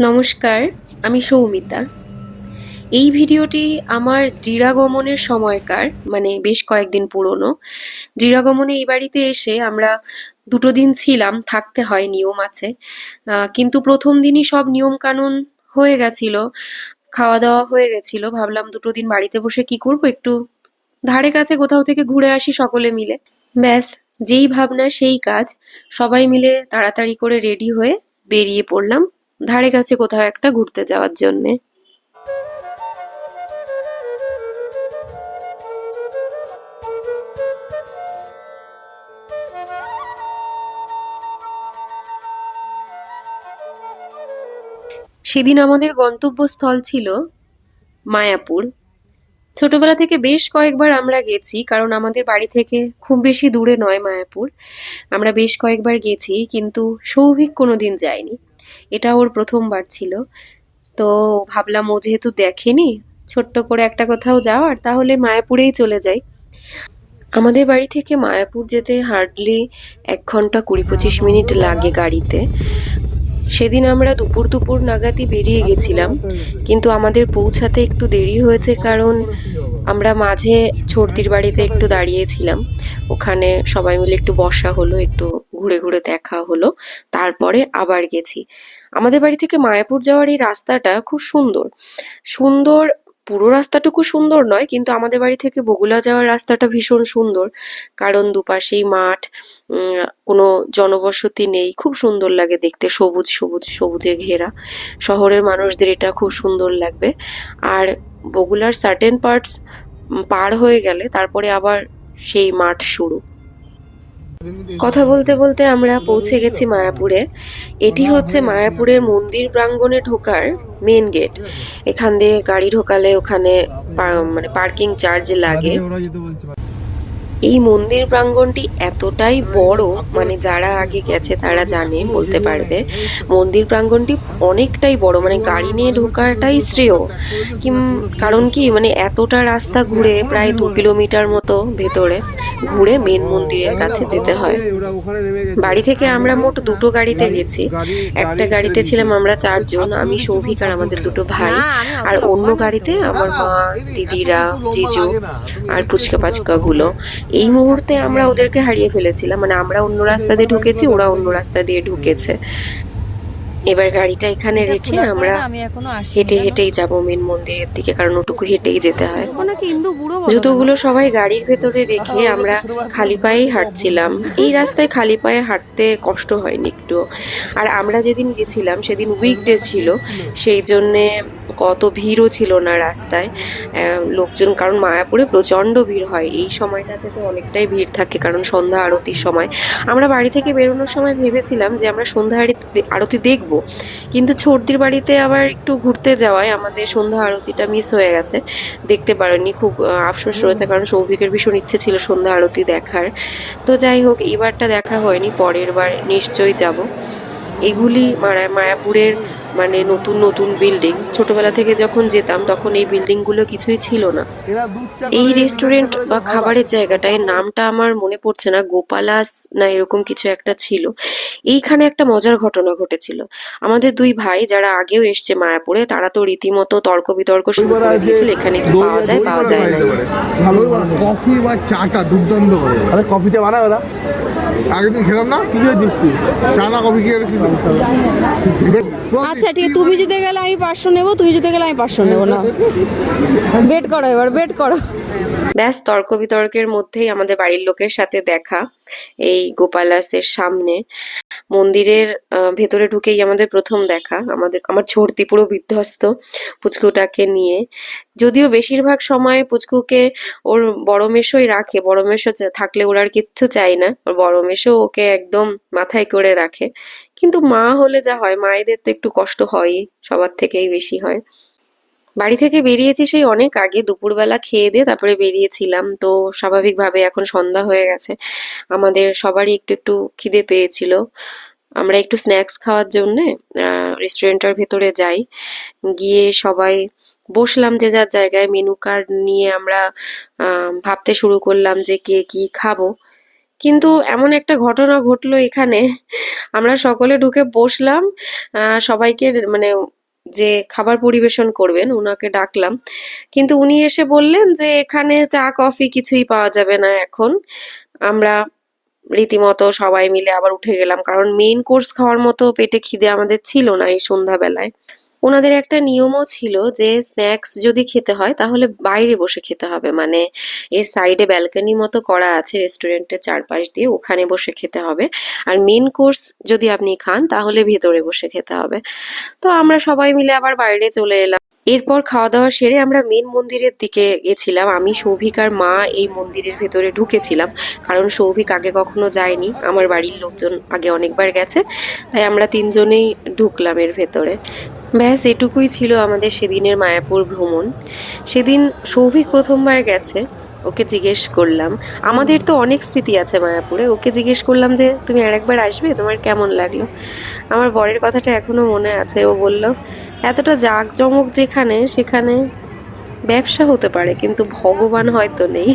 নমস্কার, আমি সৌমিতা। এই ভিডিওটি আমার দৃঢ়াগমনের সময়কার মানে বেশ কয়েকদিন পুরনো। দৃঢ়াগমনে এই বাড়িতে এসে আমরা দুটো দিন ছিলাম, থাকতে হয় নিয়ম আছে। কিন্তু প্রথম দিনই সব নিয়ম কানুন হয়ে গেছিল খাওয়া দাওয়া হয়ে গেছিল। ভাবলাম দুটো দিন বাড়িতে বসে কি করব, একটু ধারে কাছে কোথাও থেকে ঘুরে আসি সকলে মিলে। ব্যাস, যেই ভাবনা, সেই কাজ, সবাই মিলে তাড়াতাড়ি করে রেডি হয়ে বেরিয়ে পড়লাম। ধারে কাছে কোথাও একটা ঘুরতে যাওয়ার জন্যে। সেদিন আমাদের গন্তব্যস্থল ছিল মায়াপুর। ছোটবেলা থেকে বেশ কয়েকবার আমরা গেছি, কারণ আমাদের বাড়ি থেকে খুব বেশি দূরে নয় মায়াপুর। আমরা বেশ কয়েকবার গেছি, কিন্তু সৌভিক কোনোদিন যায়নি। এটা ওর প্রথমবার ছিল। তো ভাবলাম ও যেহেতু দেখেনি, ছোট্ট করে একটা কোথাও যাওয়ার, তাহলে মায়াপুরেই চলে যাই। আমাদের বাড়ি থেকে মায়াপুর যেতে হার্ডলি এক ঘণ্টা কুড়ি পঁচিশ মিনিট লাগে গাড়িতে। সেদিন আমরা দুপুর দুপুর নাগাদই বেরিয়ে গেছিলাম, কিন্তু আমাদের পৌঁছাতে একটু দেরি হয়েছে কারণ আমরা মাঝে ছর্দির বাড়িতে একটু দাঁড়িয়েছিলাম। ওখানে সবাই মিলে একটু বসা হলো, একটু ঘুরে ঘুরে দেখা হলো, তারপরে আবার গেছি। আমাদের বাড়ি থেকে মায়াপুর যাওয়ার এই রাস্তাটা খুব সুন্দর। সুন্দর, পুরো রাস্তাটুকু সুন্দর নয়, কিন্তু আমাদের বাড়ি থেকে বগুলা যাওয়ার রাস্তাটা ভীষণ সুন্দর। কারণ দুপাশেই মাঠ কোনো জনবসতি নেই, খুব সুন্দর লাগে দেখতে, সবুজ সবুজ, সবুজে ঘেরা। শহরের মানুষদের এটা খুব সুন্দর লাগবে। আর বগুলার সার্টেন পার্টস পার হয়ে গেলে তারপরে আবার সেই মাঠ শুরু। কথা বলতে বলতে আমরা পৌঁছে গেছি মায়াপুরে। এটি হচ্ছে মায়াপুরের মন্দির প্রাঙ্গণে ঢোকার মেন গেট এখান দিয়ে গাড়ি ঢোকালে ওখানে মানে পার্কিং চার্জ লাগে। এই মন্দির প্রাঙ্গণটি এতটাই বড় মানে যারা আগে গেছে তারা জানে, বলতে পারবে। মন্দির প্রাঙ্গণটি অনেকটাই বড় মানে গাড়ি নিয়ে ঢোকাটাই শ্রেয়। কারণ কি মানে এতটা রাস্তা ঘুরে প্রায় দু কিলোমিটার মতো ভেতরে। ঘুরে মেন মন্দিরের কাছে যেতে হয়। বাড়ি থেকে আমরা মোট দুটো গাড়িতে গেছি। একটা গাড়িতে ছিলাম আমরা চারজন, আমি, সৌভিক আর আমাদের দুটো ভাই। আর অন্য গাড়িতে আমার মা, দিদিরা, জিজু আর পুচকা পাচকা গুলো এই মুহূর্তে আমরা ওদেরকে হারিয়ে ফেলেছিলাম। মানে আমরা অন্য রাস্তা দিয়ে ঢুকেছি, ওরা অন্য রাস্তা দিয়ে ঢুকেছে। এবার গাড়িটা এখানে রেখে আমরা হেঁটে হেঁটেই যাব মেন মন্দিরের দিকে কারণ ওটুকু হেঁটেই যেতে হয়। জুতোগুলো সবাই গাড়ির ভেতরে রেখে আমরা খালি পায়েই হাঁটছিলাম। এই রাস্তায় খালি পায়ে হাঁটতে কষ্ট হয়নি একটু। আর আমরা যেদিন গেছিলাম সেদিন উইকডে ছিল। সেই জন্যে কত ভিড়ও ছিল না রাস্তায়। লোকজন কারণ মায়াপুরে প্রচণ্ড ভিড় হয়। এই সময়টাতে তো অনেকটাই ভিড় থাকে কারণ সন্ধ্যা আরতির সময়। আমরা বাড়ি থেকে বেরোনোর সময় ভেবেছিলাম যে আমরা সন্ধ্যা আরতি- আরতি দেখব কিন্তু ছর্দির বাড়িতে আবার একটু ঘুরতে যাওয়ায় আমাদের সন্ধ্যা আরতিটা মিস হয়ে গেছে। দেখতে পারেনি খুব আফসোস রয়েছে কারণ সৌভিকের ভীষণ ইচ্ছে ছিল সন্ধ্যা আরতি দেখার। তো যাই হোক এবারটা দেখা হয়নি পরের বার নিশ্চয়ই যাব। এগুলি মায়াপুরের মানে নতুন নতুন বিল্ডিং ছোটবেলা থেকে যখন যেতাম তখন এই বিল্ডিংগুলো কিছুই ছিল না। এই রেস্টুরেন্ট বা খাবারের জায়গাটায় নামটা আমার মনে পড়ছে না। গোপালাস না এরকম কিছু একটা ছিল। এইখানে একটা মজার ঘটনা ঘটেছিল। আমাদের দুই ভাই যারা আগেও এসছে মায়াপুরে তারা তো রীতিমতো তর্ক বিতর্ক শুরু করে দিয়েছিল এখানে কি পাওয়া যায় পাওয়া যায় না। কফি বা চাটা দুর্দান্ত করে আরে কফি বানায় ওরা। আগের দিন খেলাম না। কি তুই চা না কফি খেয়ে আচ্ছা ঠিক তুমি জিতে গেলে আমি পাঁচশো নেব তুমি জিতে গেলে আমি পাঁচশো নেব না? বেট করো এবার বেট করো। ব্যাস তর্ক বিতর্কের মধ্যেই আমাদের বাড়ির লোকের সাথে দেখা এই গোপালাসের সামনে। মন্দিরের ভেতরে ঢুকেই আমাদের প্রথম দেখা। আমাদের, আমার ছর্তি পুরো বিধ্বস্ত পুচকুটাকে নিয়ে। যদিও বেশিরভাগ সময় পুচকুকে ওর বড় মেশোই রাখে। বড় মেশো থাকলে ওর আর কিচ্ছু চাই না। ওর বড় মেশো ওকে একদম মাথায় করে রাখে। কিন্তু মা হলে যা হয়, মায়েদের তো একটু কষ্ট হয়ই, সবার থেকেই বেশি হয়। বাড়ি থেকে বেরিয়েছি সেই অনেক আগে, দুপুরবেলা খেয়ে দিয়ে তারপরে বেরিয়েছিলাম। তো স্বাভাবিকভাবে এখন সন্ধ্যা হয়ে গেছে। আমাদের সবারই একটু একটু খিদে পেয়েছিল। আমরা একটু স্ন্যাক্স খাওয়ার জন্যে রেস্টুরেন্টের ভেতরে যাই। গিয়ে সবাই বসলাম যে যার জায়গায় মেনু কার্ড নিয়ে আমরা ভাবতে শুরু করলাম যে কে কি খাব। কিন্তু এমন একটা ঘটনা ঘটলো এখানে। আমরা সকলে ঢুকে বসলাম। সবাইকে মানে যে খাবার পরিবেশন করবেন, উনাকে ডাকলাম। কিন্তু উনি এসে বললেন যে, এখানে চা, কফি কিছুই পাওয়া যাবে না এখন। আমরা রীতিমতো সবাই মিলে আবার উঠে গেলাম। কারণ মেইন কোর্স খাওয়ার মতো পেটে খিদে আমাদের ছিল না এই সন্ধ্যাবেলায়। ওনাদের একটা নিয়মও ছিল যে স্ন্যাক্স যদি খেতে হয়, তাহলে বাইরে বসে খেতে হবে। মানে এর সাইডে ব্যালকনি মতো করা আছে রেস্টুরেন্টের চারপাশ দিয়ে, ওখানে বসে খেতে হবে। আর মেন কোর্স যদি আপনি খান, তাহলে ভেতরে বসে খেতে হবে। তো আমরা সবাই মিলে আবার বাইরে চলে এলাম। এরপর খাওয়া দাওয়া সেরে আমরা মেন মন্দিরের দিকে গেছিলাম। আমি, সৌভিক আর মা এই মন্দিরের ভেতরে ঢুকেছিলাম। কারণ সৌভিক আগে কখনো যায়নি। আমার বাড়ির লোকজন আগে অনেকবার গেছে। তাই আমরা তিনজনেই ঢুকলাম এর ভেতরে। ব্যাস, এটুকুই ছিল আমাদের সেদিনের মায়াপুর ভ্রমণ। সেদিন সৌভিক প্রথমবার গেছে, ওকে জিজ্ঞেস করলাম। আমাদের তো অনেক স্মৃতি আছে মায়াপুরে, ওকে জিজ্ঞেস করলাম যে, তুমি আরেকবার আসবে? তোমার কেমন লাগল? আমার বরের কথাটা এখনও মনে আছে, ও বলল, এতটা জাঁকজমক যেখানে, সেখানে ব্যবসা হতে পারে, কিন্তু ভগবান হয়তো নেই।